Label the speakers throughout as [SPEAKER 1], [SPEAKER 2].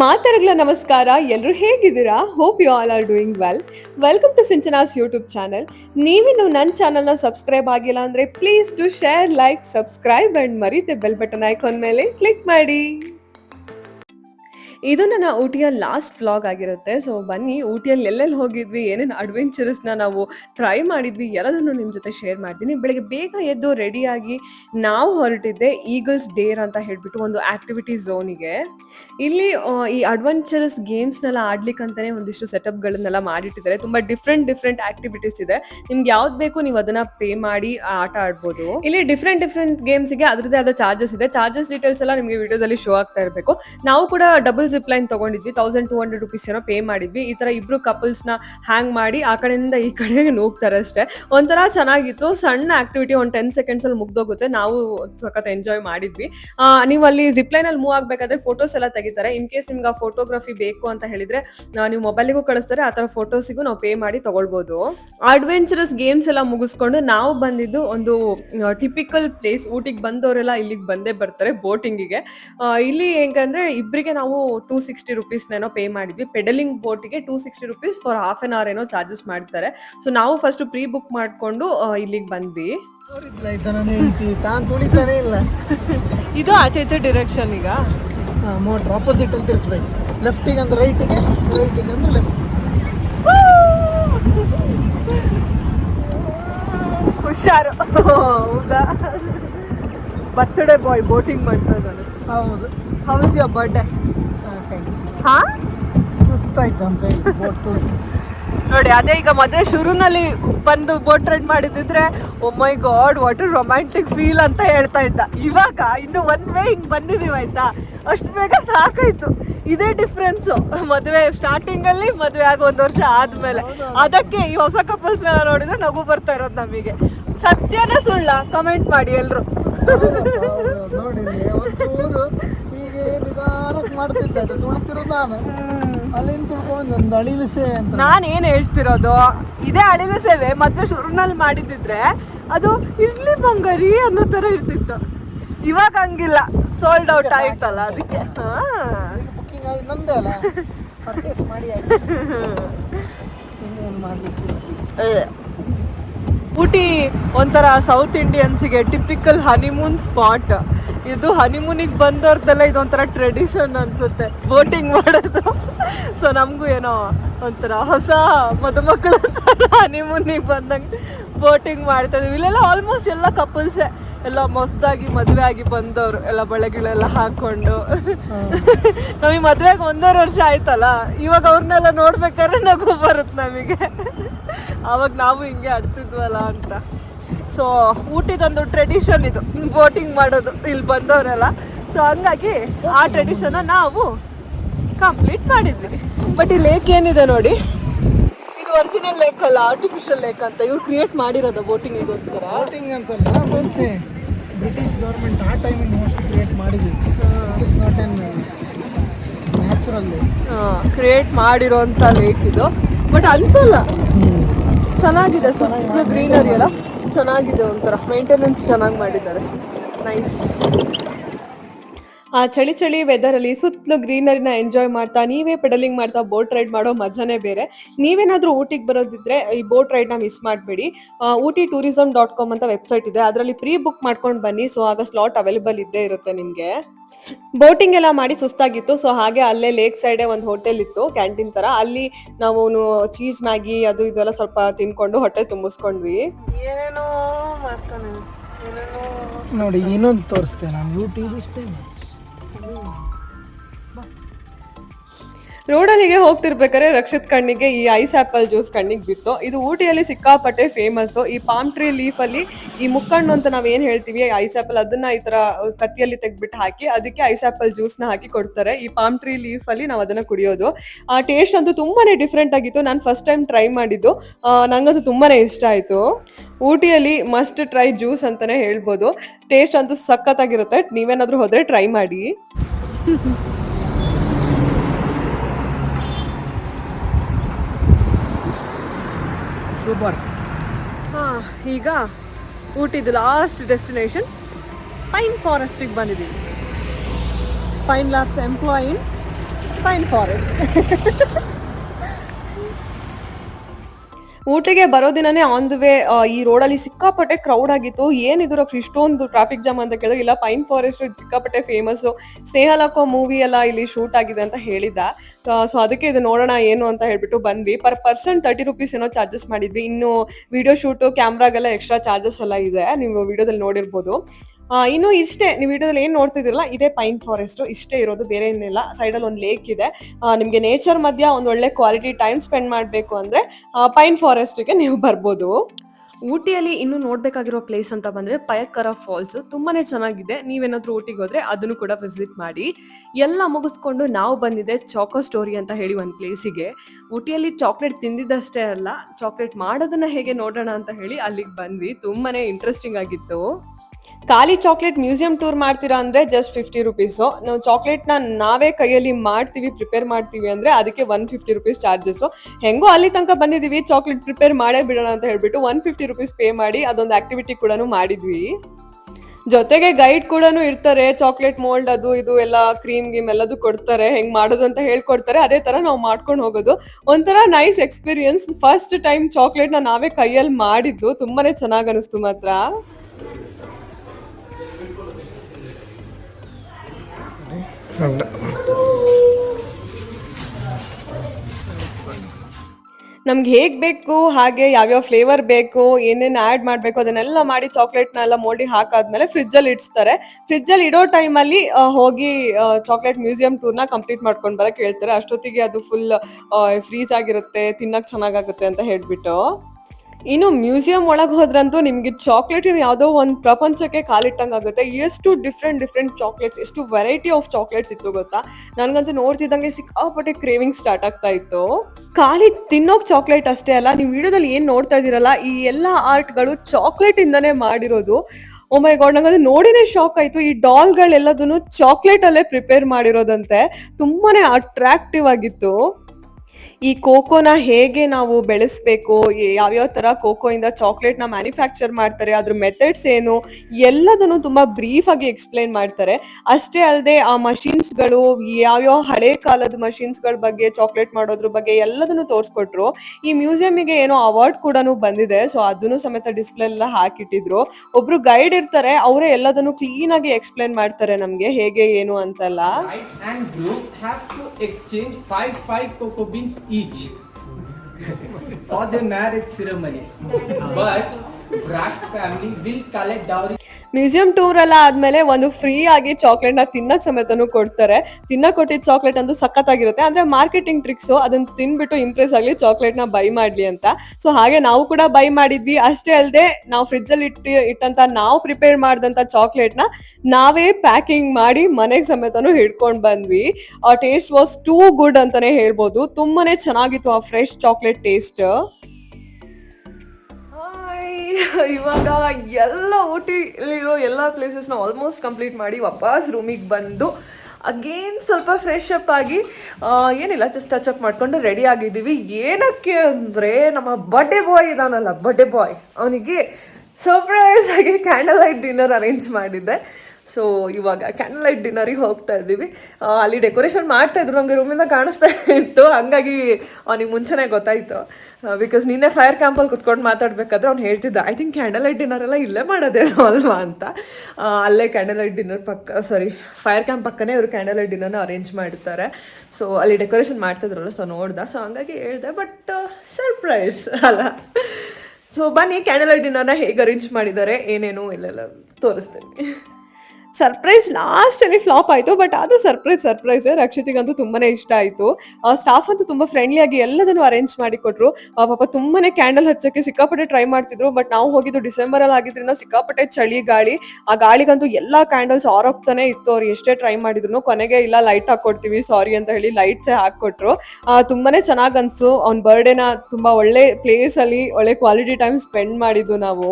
[SPEAKER 1] ಮಾತರಗಳ ನಮಸ್ಕಾರ ಎಲ್ಲರೂ ಹೇಗಿದ್ದೀರಾ? Hope you all are doing well welcome to Sinchana's YouTube channel ನೀವಿನ್ನು ನನ್ನ ಚಾನಲ್ನ ಸಬ್ಸ್ಕ್ರೈಬ್ ಆಗಿಲ್ಲ ಅಂದರೆ please do share like subscribe and ಮರೀತೆ bell button icon ಮೇಲೆ ಕ್ಲಿಕ್ ಮಾಡಿ. ಇದು ನನ್ನ ಊಟಿಯ ಲಾಸ್ಟ್ ವ್ಲಾಗ್ ಆಗಿರುತ್ತೆ. ಸೊ ಬನ್ನಿ, ಊಟಿಯಲ್ಲಿ ಎಲ್ಲೆಲ್ಲಿ ಹೋಗಿದ್ವಿ, ಏನೇನು ಅಡ್ವೆಂಚರಸ್ನ ನಾವು ಟ್ರೈ ಮಾಡಿದ್ವಿ, ಎಲ್ಲದನ್ನು ನಿಮ್ಮ ಜೊತೆ ಶೇರ್ ಮಾಡ್ತೀನಿ. ಬೆಳಗ್ಗೆ ಬೇಗ ಎದ್ದು ರೆಡಿಯಾಗಿ ನಾವು ಹೊರಟಿದ್ದೆ ಈಗಲ್ಸ್ ಡೇರ್ ಅಂತ ಹೇಳ್ಬಿಟ್ಟು ಒಂದು ಆಕ್ಟಿವಿಟಿ ಝೋನಿಗೆ ಇಲ್ಲಿ ಈ ಅಡ್ವೆಂಚರಸ್ ಗೇಮ್ಸ್ನೆಲ್ಲ ಆಡ್ಲಿಕ್ಕೆ ಅಂತಾನೆ ಒಂದಿಷ್ಟು ಸೆಟಪ್ಗಳನ್ನೆಲ್ಲ ಮಾಡಿಟ್ಟಿದ್ದಾರೆ. ತುಂಬಾ ಡಿಫ್ರೆಂಟ್ ಡಿಫ್ರೆಂಟ್ ಆಕ್ಟಿವಿಟೀಸ್ ಇದೆ. ನಿಮ್ಗೆ ಯಾವ್ದು ಬೇಕು ನೀವು ಅದನ್ನ ಪೇ ಮಾಡಿ ಆಟ ಆಡ್ಬೋದು. ಇಲ್ಲಿ ಡಿಫ್ರೆಂಟ್ ಡಿಫ್ರೆಂಟ್ ಗೇಮ್ಸ್ಗೆ ಅದರದೇ ಆದ ಚಾರ್ಜಸ್ ಇದೆ. ಚಾರ್ಜಸ್ ಡೀಟೇಲ್ಸ್ ಎಲ್ಲ ನಿಮಗೆ ವಿಡಿಯೋದಲ್ಲಿ ಶೋ ಆಗ್ತಾ ಇರಬೇಕು. ನಾವು ಕೂಡ ಡಬಲ್ ಜಿಪ್ ಲೈನ್ ತಗೊಂಡಿದ್ವಿ ತೌಸಂಡ್ ಟೂ ಹಂಡ್ರೆಡ್ ರುಪೀಸ್ ಏನೋ ಪೇ ಮಾಡಿದ್ವಿ. ಈ ತರ ಇಬ್ರು ಕಪಲ್ಸ್ನ ಹ್ಯಾಂಗ್ ಮಾಡಿ ಆ ಕಡೆಯಿಂದ ಈ ಕಡೆಗೆ ನೋಗ್ತಾರೆ ಅಷ್ಟೇ. ಒಂಥರ ಚೆನ್ನಾಗಿತ್ತು. ಸಣ್ಣ ಆಕ್ಟಿವಿಟಿ ಒಂದು ಟೆನ್ ಸೆಕೆಂಡ್ಸ್ ಅಲ್ಲಿ ಮುಗ್ದೋಗುತ್ತೆ. ನಾವು ಸಖತ್ ಎಂಜಾಯ್ ಮಾಡಿದ್ವಿ. ನೀವು ಅಲ್ಲಿ ಜಿಪ್ ಲೈನ್ ಅಲ್ಲಿ ಮೂವ್ ಆಗ್ಬೇಕಾದ್ರೆ ಫೋಟೋಸ್ ಎಲ್ಲ ತೆಗಿತಾರೆ. ಇನ್ ಕೇಸ್ ನಿಮ್ಗೆ ಆ ಫೋಟೋಗ್ರಫಿ ಬೇಕು ಅಂತ ಹೇಳಿದ್ರೆ ನೀವು ಮೊಬೈಲಿಗೂ ಕಳಿಸ್ತಾರೆ. ಆ ತರ ಫೋಟೋಸಿಗೂ ನಾವು ಪೇ ಮಾಡಿ ತಗೊಳ್ಬಹುದು ಅಡ್ವೆಂಚರಸ್ ಗೇಮ್ಸ್ ಎಲ್ಲ ಮುಗಿಸ್ಕೊಂಡು ನಾವು ಬಂದಿದ್ದು ಒಂದು ಟಿಪಿಕಲ್ ಪ್ಲೇಸ್ ಊಟಿಗೆ ಬಂದವರೆಲ್ಲ ಇಲ್ಲಿಗೆ ಬಂದೇ ಬರ್ತಾರೆ ಬೋಟಿಂಗಿಗೆ ಇಲ್ಲಿ ಹೆಂಗಂದ್ರೆ ಇಬ್ಬರಿಗೆ ನಾವು ಟೂ ಸಿಕ್ಸ್ಟಿ ರುಪೀಸ್ನೇನೋ ಪೇ ಮಾಡಿದ್ವಿ. Pedalling ಬೋಟಿಗೆ two sixty rupees for half an hour ಏನೋ ಚಾರ್ಜಸ್ ಮಾಡ್ತಾರೆ. ಸೊ ನಾವು ಫಸ್ಟ್ ಪ್ರೀ ಬುಕ್ ಮಾಡ್ಕೊಂಡು ಇಲ್ಲಿಗೆ ಬಂದ್ವಿ.
[SPEAKER 2] ಇಲ್ಲ.
[SPEAKER 1] ಇದು ಆಚೆ ಈಚೆ ಡಿರೆಕ್ಷನ್ ಈಗ.
[SPEAKER 2] ಮೋಟ್ರ್ ಆಪೋಸಿಟ್ ಅಲ್ಲಿ ತಿರ್ಸ್ಬೇಕು. ಲೆಫ್ಟಿಗೆ ಅಂದ್ರೆ ರೈಟಿಗೆ ರೈಟಿಗೆ ಅಂದ್ರೆ ಲೆಫ್ಟ್
[SPEAKER 1] ಹುಷಾರು. ಹೌದಾ? ಬರ್ತ್ಡೇ ಬಾಯ್ ಬೋಟಿಂಗ್ ಮಾಡ್ತಾ ಇದ್ದಾನೆ.
[SPEAKER 2] ಹೌದು.
[SPEAKER 1] ಹೌಸ್ ಯೋರ್ ಬರ್ಡೇ ಹಾ?
[SPEAKER 2] ಸುಸ್ತಾಯ್ತು ಅಂತ
[SPEAKER 1] ನೋಡಿ ಅದೇ ಈಗ ಮದುವೆ ಶುರುನಲ್ಲಿ ಬಂದು ಬೋಟ್ ರೈಡ್ ಮಾಡಿದ್ರೆ "Oh O my god what romantic feel ಅಂತ ಹೇಳ್ತಾ ಇದ್ದ. ಇವಾಗ ಇನ್ನು ಒನ್ ವೇ ಹಿಂಗ್ ಬಂದಿದೀವಿ ಆಯ್ತಾ? ಅಷ್ಟು ಬೇಗ ಸಾಕಾಯ್ತು. ಇದೇ ಡಿಫ್ರೆನ್ಸು ಮದುವೆ ಸ್ಟಾರ್ಟಿಂಗ್ ಅಲ್ಲಿ ಮದುವೆ ಆಗ ಒಂದು ವರ್ಷ ಆದ್ಮೇಲೆ. ಅದಕ್ಕೆ ಈ ಹೊಸ ಕಪಲ್ಸ್ ನೋಡಿದ್ರೆ ನಗು ಬರ್ತಾ ಇರೋದು ನಮಗೆ. ಸತ್ಯನ ಸುಳ್ಳ. ಕಮೆಂಟ್ ಮಾಡಿ
[SPEAKER 2] ಎಲ್ಲರೂ ನಿಧಾನಕ್ಕೆ ಮಾಡ್ತಿದ್ದೆ ಅದು ತುಳಿತಿರೋದು ನಾನು. ಅಲ್ಲಿಂದ ತುಳ್ಕೊಂಡು ಒಂದು ಅಳಿಲು ಸೇವೆ ಅಂತ.
[SPEAKER 1] ನಾನು ಏನ್ ಹೇಳ್ತಿರೋದು? ಇದೇ ಅಳಿಲು ಸೇವೆ ಮತ್ತೆ ಶುರುನಲ್ಲಿ ಮಾಡಿದಿದ್ರೆ ಅದು ಇರ್ಲಿ ಬಂಗಾರಿ ಅನ್ನೋ ತರ ಇರ್ತಿತ್ತು. ಇವಾಗ ಹಂಗಿಲ್ಲ. ಸೋಲ್ಡ್ ಔಟ್ ಆಯ್ತಲ್ಲ ಅದಕ್ಕೆ. ಹಾ.
[SPEAKER 2] ಈಗ ಬುಕ್ಕಿಂಗ್ ಆಗಿ ನಂದೇ ಅಲ್ಲ? ಪರ್ಚೇಸ್ ಮಾಡಿ ಆಯ್ತು. ಇನ್ನೇನು ಮಾಡ್ಲಿಕ್ಕೆ
[SPEAKER 1] ಊಟಿ ಒಂಥರ ಸೌತ್ ಇಂಡಿಯನ್ಸಿಗೆ ಟಿಪಿಕಲ್ ಹನಿಮೂನ್ ಸ್ಪಾಟ್ ಇದು ಹನಿಮೂನಿಗೆ ಬಂದವ್ರದ್ದೆಲ್ಲ ಇದೊಂಥರ ಟ್ರೆಡಿಷನ್ ಅನ್ಸುತ್ತೆ. ಬೋಟಿಂಗ್ ಮಾಡೋದು. ಸೊ ನಮಗೂ ಏನೋ ಒಂಥರ ಹೊಸ ಮದುಮಕ್ಕಳ ಹನಿಮೂನಿಗೆ ಬಂದಂಗೆ ಬೋಟಿಂಗ್ ಮಾಡ್ತಾ ಇದ್ದೀವಿ. ಇಲ್ಲೆಲ್ಲ ಆಲ್ಮೋಸ್ಟ್ ಎಲ್ಲ ಕಪಲ್ಸೇ ಎಲ್ಲ ಮಸ್ತಾಗಿ ಮದುವೆ ಆಗಿ ಬಂದವರು. ಎಲ್ಲ ಬಳೆಗಳೆಲ್ಲ ಹಾಕೊಂಡು. ನಮಗೆ ಮದುವೆಗೆ ಒಂದೂವರೆ ವರ್ಷ ಆಯ್ತಲ್ಲ. ಇವಾಗ ಅವ್ರನ್ನೆಲ್ಲ ನೋಡ್ಬೇಕಾದ್ರೆ ನಗು ಬರುತ್ತೆ ನಮಗೆ. ಅವಾಗ ನಾವು ಹಿಂಗೆ ಆಡ್ತಿದ್ವಲ್ಲ ಅಂತ. ಸೊ ಊಟಿದೊಂದು ಟ್ರೆಡಿಷನ್ ಇದು. ಬೋಟಿಂಗ್ ಮಾಡೋದು. ಇಲ್ಲಿ ಬಂದವರೆಲ್ಲ. ಸೊ ಹಂಗಾಗಿ ಆ ಟ್ರೆಡಿಷನ್ನ ನಾವು ಕಂಪ್ಲೀಟ್ ಮಾಡಿದ್ವಿ. ಬಟ್ ಈ ಲೇಕ್ ಏನಿದೆ ನೋಡಿ? ಇದು ಒರಿಜಿನಲ್ ಲೇಕ್ ಅಲ್ಲ ಆರ್ಟಿಫಿಷಿಯಲ್ ಲೇಕ್ ಅಂತ. ಇವ್ರು ಕ್ರಿಯೇಟ್ ಮಾಡಿರೋದು ಬೋಟಿಂಗಿಗೋಸ್ಕರ
[SPEAKER 2] ಬೋಟಿಂಗ್ ಅಂತಲ್ಲ ಮುಂಚೆ ಬ್ರಿಟಿಷ್ ಗೌರ್ಮೆಂಟ್ ಆ ಟೈಮ್ ಮೋಸ್ಟ್ ಕ್ರಿಯೇಟ್ ಮಾಡಿದ್ವಿ it's not an natural
[SPEAKER 1] create ಮಾಡಿರೋಂಥ ಲೇಕ್ ಇದು. ಬಟ್ ಅನ್ಸಲ್ಲ. ಚೆನ್ನಾಗಿದೆ ಸುತ್ತ ಗ್ರೀನರಿ ಎಲ್ಲ ಚೆನ್ನಾಗಿದೆ ಒಂಥರ. ಮೇಂಟೆನೆನ್ಸ್ ಚೆನ್ನಾಗಿ ಮಾಡಿದ್ದಾರೆ. ನೈಸ್ ಆ ಚಳಿ ಚಳಿ ವೆದರಲ್ಲಿ ಸುತ್ತಲೂ ಗ್ರೀನರಿನ ಎಂಜಾಯ್ ಮಾಡ್ತಾ ನೀವೇ ಪೆಡಲಿಂಗ್ ಮಾಡ್ತಾ ಬೋಟ್ ರೈಡ್ ಮಾಡೋ ಮಜಾನೇ ಬೇರೆ. ನೀವೇನಾದ್ರೂ ಊಟಿಗೆ ಬರೋದಿದ್ರೆ ಈ ಬೋಟ್ ರೈಡ್ನ ಮಿಸ್ ಮಾಡಬೇಡಿ. ಊಟಿ ಟೂರಿಸಂ ಡಾಟ್ ಕಾಮ್ ಅಂತ ವೆಬ್ಸೈಟ್ ಇದೆ. ಅದರಲ್ಲಿ ಪ್ರೀ ಬುಕ್ ಮಾಡ್ಕೊಂಡು ಬನ್ನಿ. ಸೊ ಆಗ ಸ್ಲಾಟ್ ಅವೈಲೇಬಲ್ ಇದ್ದೇ ಇರುತ್ತೆ ನಿಮಗೆ. ಬೋಟಿಂಗ್ ಎಲ್ಲ ಮಾಡಿ ಸುಸ್ತಾಗಿತ್ತು. ಸೊ ಹಾಗೆ ಅಲ್ಲೇ ಲೇಕ್ ಸೈಡೇ ಒಂದು ಹೋಟೆಲ್ ಇತ್ತು ಕ್ಯಾಂಟೀನ್ ತರ. ಅಲ್ಲಿ ನಾವು ಚೀಸ್ ಮ್ಯಾಗಿ ಅದು ಇದೆಲ್ಲ ಸ್ವಲ್ಪ ತಿನ್ಕೊಂಡು ಹೊಟ್ಟೆ ತುಂಬಿಸ್ಕೊಂಡ್ವಿ. ಏನೇನೋ ಮಾಡ್ತಾನೆ. ಏನೇನೋ
[SPEAKER 2] ನೋಡಿ ಇನ್ನೊಂದು ತೋರಿಸ್ತೇನೆ ನಾನು. ಯೂಟ್ಯೂಬ್ ಇಷ್ಟೇ.
[SPEAKER 1] ರೋಡಲ್ಲಿಗೆ ಹೋಗ್ತಿರ್ಬೇಕಾದ್ರೆ ರಕ್ಷಿತ್ ಕಣ್ಣಿಗೆ ಈ ಐಸ್ ಆ್ಯಪಲ್ ಜ್ಯೂಸ್ ಕಣ್ಣಿಗೆ ಬಿತ್ತು. ಇದು ಊಟಿಯಲ್ಲಿ ಸಿಕ್ಕಾಪಟ್ಟೆ ಫೇಮಸ್ಸು ಈ ಪಾಮ್ ಟ್ರೀ ಲೀಫಲ್ಲಿ ಈ ಮುಕ್ಕಣ್ಣು ಅಂತ ನಾವು ಏನು ಹೇಳ್ತೀವಿ ಐಸ್ ಆ್ಯಪಲ್ ಅದನ್ನ ಈ ಥರ ಕತ್ತಿಯಲ್ಲಿ ತೆಗ್ಬಿಟ್ಟು ಹಾಕಿ ಅದಕ್ಕೆ ಐಸ್ ಆ್ಯಪಲ್ ಜ್ಯೂಸ್ನ ಹಾಕಿ ಕೊಡ್ತಾರೆ. ಈ ಪಾಮ್ ಟ್ರೀ ಲೀಫಲ್ಲಿ ನಾವು ಅದನ್ನು ಕುಡಿಯೋದು. ಆ ಟೇಸ್ಟ್ ಅಂತೂ ತುಂಬಾ ಡಿಫ್ರೆಂಟ್ ಆಗಿತ್ತು. ನಾನು ಫಸ್ಟ್ ಟೈಮ್ ಟ್ರೈ ಮಾಡಿದ್ದು. ನನಗಂತೂ ತುಂಬಾ ಇಷ್ಟ ಆಯಿತು. ಊಟಿಯಲ್ಲಿ ಮಸ್ಟ್ ಟ್ರೈ ಜ್ಯೂಸ್ ಅಂತಲೇ ಹೇಳ್ಬೋದು. ಟೇಸ್ಟ್ ಅಂತೂ ಸಖತ್ತಾಗಿರುತ್ತೆ. ನೀವೇನಾದರೂ ಹೋದರೆ ಟ್ರೈ ಮಾಡಿ.
[SPEAKER 2] ಸೂಪರ್.
[SPEAKER 1] ಹಾ ಈಗ ಊಟಿದು ಲಾಸ್ಟ್ ಡೆಸ್ಟಿನೇಷನ್ ಪೈನ್ ಫಾರೆಸ್ಟಿಗೆ ಬಂದಿದ್ದೀವಿ. ಪೈನ್ ಲ್ಯಾಬ್ಸ್ ಎಂಪ್ಲಾಯಿನ್
[SPEAKER 3] ಪೈನ್ ಫಾರೆಸ್ಟ್
[SPEAKER 1] ಊಟಿಗೆ ಬರೋ ದಿನನೇ ಆನ್ ದ ವೇ ಈ ರೋಡಲ್ಲಿ ಸಿಕ್ಕಾಪಟ್ಟೆ ಕ್ರೌಡ್ ಆಗಿತ್ತು. ಏನಿದ್ರು ಇಷ್ಟೊಂದು ಟ್ರಾಫಿಕ್ ಜಾಮ್ ಅಂತ ಕೇಳಿದ್ರೆ. ಇಲ್ಲ ಪೈನ್ ಫಾರೆಸ್ಟ್ ಇದು ಸಿಕ್ಕಾಪಟ್ಟೆ ಫೇಮಸ್ ಸ್ನೇಹಲಕ್ಕೋ ಮೂವಿ ಎಲ್ಲ ಇಲ್ಲಿ ಶೂಟ್ ಆಗಿದೆ ಅಂತ ಹೇಳಿದ್ದ. ಸೊ ಅದಕ್ಕೆ ಇದು ನೋಡೋಣ, ಏನು ಅಂತ ಹೇಳ್ಬಿಟ್ಟು ಬಂದ್ವಿ. ಪರ್ ಪರ್ಸನ್ ತರ್ಟಿ ರುಪೀಸ್ ಏನೋ ಚಾರ್ಜಸ್ ಮಾಡಿದ್ವಿ. ಇನ್ನು ವಿಡಿಯೋ ಶೂಟು ಕ್ಯಾಮ್ರಾಗೆಲ್ಲ ಎಕ್ಸ್ಟ್ರಾ ಚಾರ್ಜಸ್ ಎಲ್ಲ ಇದೆ. ನೀವು ವಿಡಿಯೋದಲ್ಲಿ ನೋಡಿರ್ಬೋದು. ಇನ್ನು ಇಷ್ಟೇ, ನೀವು ವಿಡಿಯೋದಲ್ಲಿ ಏನು ನೋಡ್ತಿದ್ದೀರಲ್ಲ, ಇದೇ ಪೈನ್ ಫಾರೆಸ್ಟ್ ಇಷ್ಟೇ ಇರೋದು, ಬೇರೆ ಏನಿಲ್ಲ. ಸೈಡಲ್ಲಿ ಒಂದು ಲೇಕ್ ಇದೆ. ನಿಮಗೆ ನೇಚರ್ ಮಧ್ಯ ಒಂದು ಒಳ್ಳೆ ಕ್ವಾಲಿಟಿ ಟೈಮ್ ಸ್ಪೆಂಡ್ ಮಾಡಬೇಕು ಅಂದರೆ ಪೈನ್ ಫಾರೆಸ್ಟ್ಗೆ ನೀವು ಬರ್ಬೋದು. ಊಟಿಯಲ್ಲಿ ಇನ್ನು ನೋಡ್ಬೇಕಾಗಿರೋ ಪ್ಲೇಸ್ ಅಂತ ಬಂದ್ರೆ ಪಯಕ್ಕರ ಫಾಲ್ಸ್ ತುಂಬಾನೇ ಚೆನ್ನಾಗಿದೆ. ನೀವೇನಾದರೂ ಊಟಿಗೆ ಹೋದ್ರೆ ಅದನ್ನು ಕೂಡ ವಿಸಿಟ್ ಮಾಡಿ. ಎಲ್ಲ ಮುಗಿಸ್ಕೊಂಡು ನಾವು ಬಂದಿದೆ ಚಾಕೋ ಸ್ಟೋರಿ ಅಂತ ಹೇಳಿ ಒಂದು ಪ್ಲೇಸಿಗೆ ಊಟಿಯಲ್ಲಿ ಚಾಕ್ಲೇಟ್ ತಿಂದಿದ್ದಷ್ಟೇ ಅಲ್ಲ ಚಾಕ್ಲೇಟ್ ಮಾಡೋದನ್ನ ಹೇಗೆ ನೋಡೋಣ ಅಂತ ಹೇಳಿ ಅಲ್ಲಿಗೆ ಬಂದ್ವಿ. ತುಂಬಾನೇ ಇಂಟ್ರೆಸ್ಟಿಂಗ್ ಆಗಿತ್ತು. ಖಾಲಿ ಚಾಕ್ಲೇಟ್ ಮ್ಯೂಸಿಯಂ ಟೂರ್ ಮಾಡ್ತೀರಾ ಅಂದ್ರೆ ಜಸ್ಟ್ ಫಿಫ್ಟಿ ರುಪೀಸ್ ನಾವು ಚಾಕ್ಲೇಟ್ನ ನಾವೇ ಕೈಯಲ್ಲಿ ಮಾಡ್ತೀವಿ, ಪ್ರಿಪೇರ್ ಮಾಡ್ತೀವಿ ಅಂದ್ರೆ ಅದಕ್ಕೆ ಒನ್ ಫಿಫ್ಟಿ ರುಪೀಸ್ ಚಾರ್ಜಸ್ ಹೆಂಗೋ ಅಲ್ಲಿ ತನಕ ಬಂದಿದೀವಿ, ಚಾಕ್ಲೇಟ್ ಪ್ರಿಪೇರ್ ಮಾಡೇ ಬಿಡೋಣ ಅಂತ ಹೇಳ್ಬಿಟ್ಟು ಒನ್ ಫಿಫ್ಟಿ ರುಪೀಸ್ ಪೇ ಮಾಡಿ ಅದೊಂದು ಆಕ್ಟಿವಿಟಿ ಕೂಡ ಮಾಡಿದ್ವಿ. ಜೊತೆಗೆ ಗೈಡ್ ಕೂಡ ಇರ್ತಾರೆ ಚಾಕ್ಲೇಟ್ ಮೋಲ್ಡ್ ಅದು ಇದು ಎಲ್ಲ ಕ್ರೀಮ್ ಗೀಮ್ ಎಲ್ಲದು ಕೊಡ್ತಾರೆ, ಹೆಂಗ್ ಮಾಡೋದು ಅಂತ ಹೇಳ್ಕೊಡ್ತಾರೆ. ಅದೇ ತರ ನಾವು ಮಾಡ್ಕೊಂಡು ಹೋಗೋದು. ಒಂಥರ ನೈಸ್ ಎಕ್ಸ್ಪೀರಿಯನ್ಸ್ ಫಸ್ಟ್ ಟೈಮ್ ಚಾಕ್ಲೇಟ್ನ ನಾವೇ ಕೈಯಲ್ಲಿ ಮಾಡಿದ್ದು. ತುಂಬಾನೇ ಚೆನ್ನಾಗಿ ಅನಿಸ್ತು ಮಾತ್ರ. ನಮ್ಗೆ ಹೇಗೆ ಬೇಕು, ಹಾಗೆ ಯಾವ್ಯಾವ ಫ್ಲೇವರ್ ಬೇಕು, ಏನೇನು ಆ್ಯಡ್ ಮಾಡಬೇಕು, ಅದನ್ನೆಲ್ಲ ಮಾಡಿ ಚಾಕ್ಲೇಟ್ನ ಎಲ್ಲ ಮೋಡಿ ಹಾಕಾದ್ಮೇಲೆ ಫ್ರಿಜ್ಜಲ್ಲಿ ಇಡಿಸ್ತಾರೆ. ಫ್ರಿಜ್ಜಲ್ಲಿ ಇಡೋ ಟೈಮಲ್ಲಿ ಹೋಗಿ ಚಾಕ್ಲೇಟ್ ಮ್ಯೂಸಿಯಂ ಟೂರ್ನ ಕಂಪ್ಲೀಟ್ ಮಾಡ್ಕೊಂಡು ಬರೋಕೆ ಹೇಳ್ತಾರೆ. ಅಷ್ಟೊತ್ತಿಗೆ ಅದು ಫುಲ್ ಫ್ರೀಜ್ ಆಗಿರುತ್ತೆ ತಿನ್ನಕ್ಕೆ ಚೆನ್ನಾಗಾಗುತ್ತೆ ಅಂತ ಹೇಳ್ಬಿಟ್ಟು. ಇನ್ನು ಮ್ಯೂಸಿಯಂ ಒಳಗೆ ಹೋದ್ರಂತೂ ನಿಮಗೆ ಚಾಕ್ಲೇಟಿನ ಯಾವುದೋ ಒಂದು ಪ್ರಪಂಚಕ್ಕೆ ಕಾಲಿಟ್ಟಂಗೆ ಆಗುತ್ತೆ. ಎಷ್ಟು ಡಿಫ್ರೆಂಟ್ ಡಿಫ್ರೆಂಟ್ ಚಾಕ್ಲೇಟ್ಸ್ ಎಷ್ಟು ವೆರೈಟಿ ಆಫ್ ಚಾಕ್ಲೇಟ್ಸ್ ಇತ್ತು ಗೊತ್ತಾ? ನನಗಂತೂ ನೋಡ್ತಿದ್ದಂಗೆ ಸಿಕ್ಕಾಪಟ್ಟೆ ಕ್ರೇವಿಂಗ್ ಸ್ಟಾರ್ಟ್ ಆಗ್ತಾ ಇತ್ತು. ಖಾಲಿ ತಿನ್ನೋಕ್ ಚಾಕ್ಲೇಟ್ ಅಷ್ಟೇ ಅಲ್ಲ, ನೀವು ವಿಡಿಯೋದಲ್ಲಿ ಏನು ನೋಡ್ತಾ ಇದ್ದೀರಲ್ಲ, ಈ ಎಲ್ಲ ಆರ್ಟ್ಗಳು ಚಾಕ್ಲೇಟ್ ಇಂದನೇ ಮಾಡಿರೋದು. ಒಮ್ಮೆ ಗಾಡ್ ನಂಗೆ ನೋಡಿನೇ ಶಾಕ್ ಆಯ್ತು. ಈ ಡಾಲ್ಗಳೆಲ್ಲದನ್ನು ಚಾಕ್ಲೇಟಲ್ಲೇ ಪ್ರಿಪೇರ್ ಮಾಡಿರೋದಂತೆ. ತುಂಬಾನೇ ಅಟ್ರಾಕ್ಟಿವ್ ಆಗಿತ್ತು. ಈ ಕೋಕೋನ ಹೇಗೆ ನಾವು ಬೆಳೆಸ್ಬೇಕು ಯಾವ್ಯಾವ ತರ ಕೋಕೋಯಿಂದ ಇಂದ ಚಾಕ್ಲೇಟ್ನ ಮ್ಯಾನುಫ್ಯಾಕ್ಚರ್ ಮಾಡ್ತಾರೆ, ಅದ್ರ ಮೆಥಡ್ಸ್ ಏನು, ಎಲ್ಲದನ್ನು ತುಂಬಾ ಬ್ರೀಫ್ ಆಗಿ ಎಕ್ಸ್ಪ್ಲೈನ್ ಮಾಡ್ತಾರೆ. ಅಷ್ಟೇ ಅಲ್ಲದೆ ಆ ಮಷಿನ್ಸ್ಗಳು ಗಳು, ಯಾವ್ಯಾವ ಹಳೆ ಕಾಲದ ಮಷಿನ್ಸ್ಗಳ ಗಳ ಬಗ್ಗೆ ಚಾಕ್ಲೇಟ್ ಮಾಡೋದ್ರ ಬಗ್ಗೆ ಎಲ್ಲದನ್ನು ತೋರಿಸ್ಕೊಟ್ರು. ಈ ಮ್ಯೂಸಿಯಂಗೆ ಏನೋ ಅವಾರ್ಡ್ ಕೂಡ ಬಂದಿದೆ ಸೊ ಅದನ್ನು ಸಮೇತ ಡಿಸ್ಪ್ಲೇ ಎಲ್ಲ ಹಾಕಿಟ್ಟಿದ್ರು. ಒಬ್ರು ಗೈಡ್ ಇರ್ತಾರೆ, ಅವರೇ ಎಲ್ಲದನ್ನು ಕ್ಲೀನ್ ಆಗಿ ಎಕ್ಸ್ಪ್ಲೈನ್ ಮಾಡ್ತಾರೆ ನಮ್ಗೆ, ಹೇಗೆ, ಏನು ಅಂತೆಲ್ಲ.
[SPEAKER 4] each for the marriage ceremony. but bride family will collect dowry
[SPEAKER 1] museum tour ಎಲ್ಲ ಆದ್ಮೇಲೆ ಒಂದು ಫ್ರೀ ಆಗಿ ಚಾಕ್ಲೇಟ್ನ ತಿನ್ನಕ್ ಸಮೇತನು ಕೊಡ್ತಾರೆ. ತಿನ್ನಕ್ ಕೊಟ್ಟಿದ್ದ ಚಾಕ್ಲೇಟ್ ಅಂತೂ ಸಖತ್ತಾಗಿರುತ್ತೆ. ಅಂದ್ರೆ ಮಾರ್ಕೆಟಿಂಗ್ ಟ್ರಿಕ್ಸ್ ಅದನ್ನ ತಿನ್ಬಿಟ್ಟು ಇಂಪ್ರೆಸ್ ಆಗ್ಲಿ ಚಾಕ್ಲೇಟ್ನ ಬೈ ಮಾಡ್ಲಿ ಅಂತ. ಸೊ ಹಾಗೆ ನಾವು ಕೂಡ ಬೈ ಮಾಡಿದ್ವಿ. ಅಷ್ಟೇ ಅಲ್ಲದೆ ನಾವು ಫ್ರಿಜ್ ಅಲ್ಲಿ ಇಟ್ಟು, ಇಟ್ಟಂತ ನಾವು ಪ್ರಿಪೇರ್ ಮಾಡಿದಂತ ಚಾಕ್ಲೇಟ್ನ ನಾವೇ ಪ್ಯಾಕಿಂಗ್ ಮಾಡಿ ಮನೆಗೆ ಸಮೇತನು ಹಿಡ್ಕೊಂಡು ಬಂದ್ವಿ. ಆ ಟೇಸ್ಟ್ ವಾಸ್ ಟೂ ಗುಡ್ ಅಂತಾನೆ ಹೇಳ್ಬೋದು. ತುಂಬಾನೇ ಚೆನ್ನಾಗಿತ್ತು ಆ ಫ್ರೆಶ್ ಚಾಕ್ಲೇಟ್ ಟೇಸ್ಟ್ ಇವಾಗ ಎಲ್ಲ ಊಟಿಲಿರೋ ಎಲ್ಲ ಪ್ಲೇಸಸ್ನ ಆಲ್ಮೋಸ್ಟ್ ಕಂಪ್ಲೀಟ್ ಮಾಡಿ ವಾಪಸ್ ರೂಮಿಗೆ ಬಂದು ಅಗೇನ್ ಸ್ವಲ್ಪ ಫ್ರೆಶ್ ಅಪ್ ಆಗಿ ಏನಿಲ್ಲ ಜಸ್ಟ್ ಟಚ್ ಅಪ್ ಮಾಡಿಕೊಂಡು ರೆಡಿ ಆಗಿದ್ದೀವಿ. ಏನಕ್ಕೆ ಅಂದರೆ ನಮ್ಮ ಬರ್ಡೇ ಬಾಯ್ ಇದಾನಲ್ಲ ಬರ್ಡೇ ಬಾಯ್ ಅವನಿಗೆ ಸರ್ಪ್ರೈಸ್ ಆಗಿ ಕ್ಯಾಂಡಲ್ ಲೈಟ್ ಡಿನ್ನರ್ ಅರೇಂಜ್ ಮಾಡಿದ್ದೆ. ಸೊ ಇವಾಗ ಕ್ಯಾಂಡಲ್ ಲೈಟ್ ಡಿನ್ನರಿಗೆ ಹೋಗ್ತಾ ಇದ್ದೀವಿ. ಅಲ್ಲಿ ಡೆಕೋರೇಷನ್ ಮಾಡ್ತಾ ಇದ್ರು, ನಮಗೆ ರೂಮಿಂದ ಕಾಣಿಸ್ತಾ ಇತ್ತು. ಹಂಗಾಗಿ ಅವ್ನಿಗೆ ಮುಂಚೆನೇ ಗೊತ್ತಾಯ್ತು. ಬಿಕಾಸ್ ನಿನ್ನೆ ಫೈರ್ ಕ್ಯಾಂಪಲ್ಲಿ ಕುತ್ಕೊಂಡು ಮಾತಾಡ್ಬೇಕಾದ್ರೆ ಅವ್ನು ಹೇಳ್ತಿದ್ದ I think candle light dinner ಎಲ್ಲ ಇಲ್ಲೇ ಮಾಡೋದೇನೋ ಅಲ್ವಾ? ಅಂತ. ಅಲ್ಲೇ ಕ್ಯಾಂಡಲ್ ಲೈಟ್ ಡಿನ್ನರ್ ಪಕ್ಕ ಸಾರಿ ಫೈರ್ ಕ್ಯಾಂಪ್ ಪಕ್ಕನೇ ಇವರು ಕ್ಯಾಂಡಲ್ ಲೈಟ್ ಡಿನ್ನರ್ನ ಅರೇಂಜ್ ಮಾಡಿರ್ತಾರೆ. ಸೊ ಅಲ್ಲಿ ಡೆಕೋರೇಷನ್ ಮಾಡ್ತಿದ್ರಲ್ಲ ಸೊ ನೋಡ್ದೆ. ಸೊ ಹಂಗಾಗಿ ಹೇಳಿದೆ ಬಟ್ ಸರ್ಪ್ರೈಸ್ ಅಲ್ಲ. ಸೊ ಬನ್ನಿ ಕ್ಯಾಂಡಲ್ ಲೈಟ್ ಡಿನ್ನರ್ನ ಹೇಗೆ ಅರೇಂಜ್ ಮಾಡಿದ್ದಾರೆ, ಏನೇನು, ಇಲ್ಲೆಲ್ಲ ತೋರಿಸ್ತೀನಿ. ಸರ್ಪ್ರೈಸ್ ಲಾಸ್ಟಲ್ಲಿ ಫ್ಲಾಪ್ ಆಯ್ತು ಬಟ್ ಅದು ಸರ್ಪ್ರೈಸ್ ಸರ್ಪ್ರೈಸ್ ರಕ್ಷಿತಿಗಂತೂ ತುಂಬಾನೇ ಇಷ್ಟ ಆಯಿತು. ಸ್ಟಾಫ್ ಅಂತೂ ಫ್ರೆಂಡ್ಲಿ ಆಗಿ ಎಲ್ಲದನ್ನು ಅರೇಂಜ್ ಮಾಡಿ ಕೊಟ್ಟರು ಪಾಪ ತುಂಬಾನೇ ಕ್ಯಾಂಡಲ್ ಹಚ್ಚಕ್ಕೆ ಸಿಕ್ಕಾಪಟ್ಟೆ ಟ್ರೈ ಮಾಡ್ತಿದ್ರು ಬಟ್ ನಾವು ಹೋಗಿದ್ದು ಡಿಸೆಂಬರಲ್ಲಿ ಆಗಿದ್ರಿಂದ ಸಿಕ್ಕಾಪಟ್ಟೆ ಚಳಿ ಗಾಳಿ. ಆ ಗಾಳಿಗಂತೂ ಎಲ್ಲ ಕ್ಯಾಂಡಲ್ಸ್ ಆರ್ ಇತ್ತು ಅವ್ರು ಎಷ್ಟೇ ಟ್ರೈ ಮಾಡಿದ್ರು ಕೊನೆಗೆ ಇಲ್ಲ ಲೈಟ್ ಹಾಕೊಡ್ತೀವಿ ಸಾರಿ ಅಂತ ಹೇಳಿ ಲೈಟ್ಸೇ ಹಾಕೊಟ್ರು ತುಂಬಾನೇ ಚೆನ್ನಾಗ್ ಅನ್ಸು ಅವ್ನ ಬರ್ಡೇನ ತುಂಬಾ ಒಳ್ಳೆ ಪ್ಲೇಸ್ ಅಲ್ಲಿ, ಒಳ್ಳೆ ಕ್ವಾಲಿಟಿ ಟೈಮ್ ಸ್ಪೆಂಡ್ ಮಾಡಿದ್ದು ನಾವು.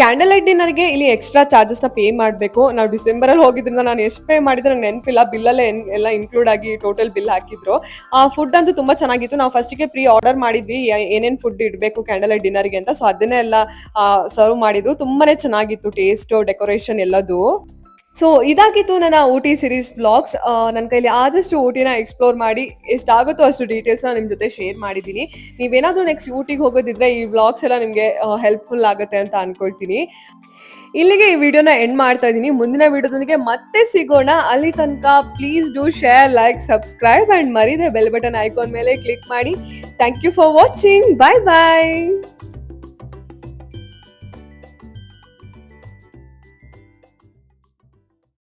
[SPEAKER 1] ಕ್ಯಾಂಡಲ್ ಲೈಟ್ ಡಿನ್ನರ್ಗೆ ಇಲ್ಲಿ ಎಕ್ಸ್ಟ್ರಾ ಚಾರ್ಜಸ್ನ ಪೇ ಮಾಡಬೇಕು. ನಾವು ಡಿಸೆಂಬರಲ್ಲಿ ಹೋಗಿದ್ರಿಂದ ನಾನು ಎಷ್ಟು ಪೇ ಮಾಡಿದ್ರೆ ನೆನಪಿಲ್ಲ. ಬಿಲ್ಲಲ್ಲೇ ಎಲ್ಲ ಇನ್ಕ್ಲೂಡ್ ಆಗಿ ಟೋಟಲ್ ಬಿಲ್ ಹಾಕಿದ್ರು. ಆ ಫುಡ್ ಅಂತೂ ತುಂಬ ಚೆನ್ನಾಗಿತ್ತು. ನಾವು ಫಸ್ಟಿಗೆ ಪ್ರೀ ಆರ್ಡರ್ ಮಾಡಿದ್ವಿ. ಏನೇನು ಫುಡ್ ಇಡಬೇಕು ಕ್ಯಾಂಡಲ್ ಲೈಟ್ ಡಿನ್ನರ್ಗೆ ಅಂತ. ಸೊ ಅದನ್ನೇ ಎಲ್ಲ ಸರ್ವ್ ಮಾಡಿದ್ರು. ತುಂಬಾನೇ ಚೆನ್ನಾಗಿತ್ತು ಟೇಸ್ಟ್ ಡೆಕೋರೇಷನ್ ಎಲ್ಲದು. ಸೊ ಇದಾಗಿತ್ತು ನನ್ನ ಊಟಿ ಸಿರೀಸ್ ಬ್ಲಾಗ್ಸ್ ನನ್ನ ಕೈಲಿ ಆದಷ್ಟು ಊಟಿನ ಎಕ್ಸ್ಪ್ಲೋರ್ ಮಾಡಿ, ಎಷ್ಟಾಗುತ್ತೋ ಅಷ್ಟು ಡೀಟೇಲ್ಸ್ನ ನಿಮ್ಮ ಜೊತೆ ಶೇರ್ ಮಾಡಿದ್ದೀನಿ. ನೀವೇನಾದರೂ ನೆಕ್ಸ್ಟ್ ಊಟಿಗೆ ಹೋಗೋದಿದ್ರೆ ಈ ಬ್ಲಾಗ್ಸ್ ಎಲ್ಲ ನಿಮಗೆ ಹೆಲ್ಪ್ಫುಲ್ ಆಗುತ್ತೆ ಅಂತ ಅಂದ್ಕೊಳ್ತೀನಿ ಇಲ್ಲಿಗೆ ಈ ವಿಡಿಯೋನ ಎಂಡ್ ಮಾಡ್ತಾ ಇದ್ದೀನಿ. ಮುಂದಿನ ವಿಡಿಯೋದೊಂದಿಗೆ ಮತ್ತೆ ಸಿಗೋಣ. ಅಲ್ಲಿ ತನಕ please do share like subscribe and ಮರಿದೆ bell button icon ಮೇಲೆ ಕ್ಲಿಕ್ ಮಾಡಿ. Thank you for watching bye bye